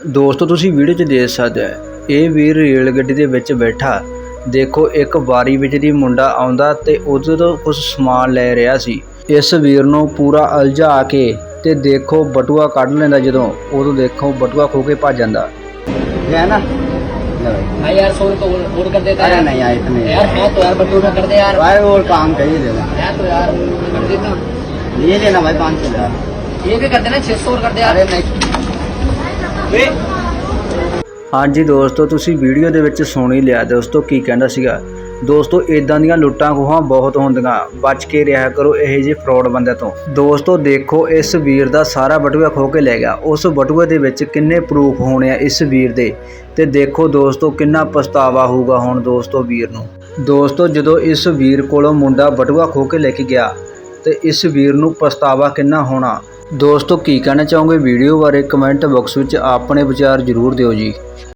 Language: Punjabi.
ਦੋਸਤੋ ਤੁਸੀਂ ਵੀਡੀਓ 'ਚ ਦੇਖ ਸਕਦੇ ਹੋ ਇਹ ਵੀਰ ਰੇਲ ਗੱਡੀ ਦੇ ਵਿੱਚ ਬੈਠਾ ਦੇਖੋ ਇੱਕ ਵਾਰੀ ਵਿੱਚ ਦੀ ਮੁੰਡਾ ਆਉਂਦਾ ਤੇ ਉਹਦੇ ਤੋਂ ਕੁਝ ਸਮਾਨ ਲੈ ਰਿਹਾ ਸੀ ਇਸ ਵੀਰ ਨੂੰ ਪੂਰਾ ਅਲਝਾ ਕੇ ਤੇ ਦੇਖੋ ਬਟੂਆ ਕੱਢ ਲੈਂਦਾ ਜਦੋਂ ਉਦੋਂ ਦੇਖੋ ਬਟੂਆ ਖੋ ਕੇ ਭੱਜ ਜਾਂਦਾ है ना ले भाई। हाँ यार सौ रुपये और, और कर देता अरे यार नहीं यार इतने यार है तो यार बटू में कर दे यार भाई और काम करिए देना है तो यार कर देता ये लेना भाई पाँच सौ यार ये भी कर देना छह सौ और कर दे यार अरे नहीं वे ਹਾਂਜੀ ਦੋਸਤੋ, ਤੁਸੀਂ ਵੀਡੀਓ ਦੇ ਵਿੱਚ ਸੁਣ ਹੀ ਲਿਆ ਦੋਸਤੋ ਕੀ ਕਹਿੰਦਾ ਸੀਗਾ। ਦੋਸਤੋ ਇਦਾਂ ਦੀਆਂ ਲੁੱਟਾਂ ਖੋਹਾਂ ਬਹੁਤ ਹੁੰਦੀਆਂ। ਬਚ ਕੇ ਰਿਹਾ ਕਰੋ ਇਹੋ ਜਿਹੇ ਫਰਾਡ ਬੰਦੇ ਤੋਂ। ਦੋਸਤੋ, ਦੇਖੋ, ਇਸ ਵੀਰ ਦਾ ਸਾਰਾ ਬਟੂਆ ਖੋ ਕੇ ਲੈ ਗਿਆ। ਉਸ ਬਟੂਏ ਦੇ ਵਿੱਚ ਕਿੰਨੇ ਪ੍ਰੂਫ ਹੋਣੇ ਆ ਇਸ ਵੀਰ ਦੇ। ਤੇ ਦੇਖੋ ਦੋਸਤੋ, ਕਿੰਨਾ ਪਛਤਾਵਾ ਹੋਊਗਾ ਹੁਣ ਦੋਸਤੋ ਵੀਰ ਨੂੰ। ਦੋਸਤੋ, ਜਦੋਂ ਇਸ ਵੀਰ ਕੋਲੋਂ ਮੁੰਡਾ ਬਟੂਆ ਖੋ ਕੇ ਲੈ ਕੇ ਗਿਆ, ਤੇ ਇਸ ਵੀਰ ਨੂੰ ਪਛਤਾਵਾ ਕਿੰਨਾ ਹੋਣਾ। ਦੋਸਤੋ ਕੀ ਕਹਿਣਾ ਚਾਹੋਗੇ? ਵੀਡੀਓ ਬਾਰੇ ਕਮੈਂਟ ਬਾਕਸ ਵਿੱਚ ਆਪਣੇ ਵਿਚਾਰ ਜ਼ਰੂਰ ਦਿਓ ਜੀ।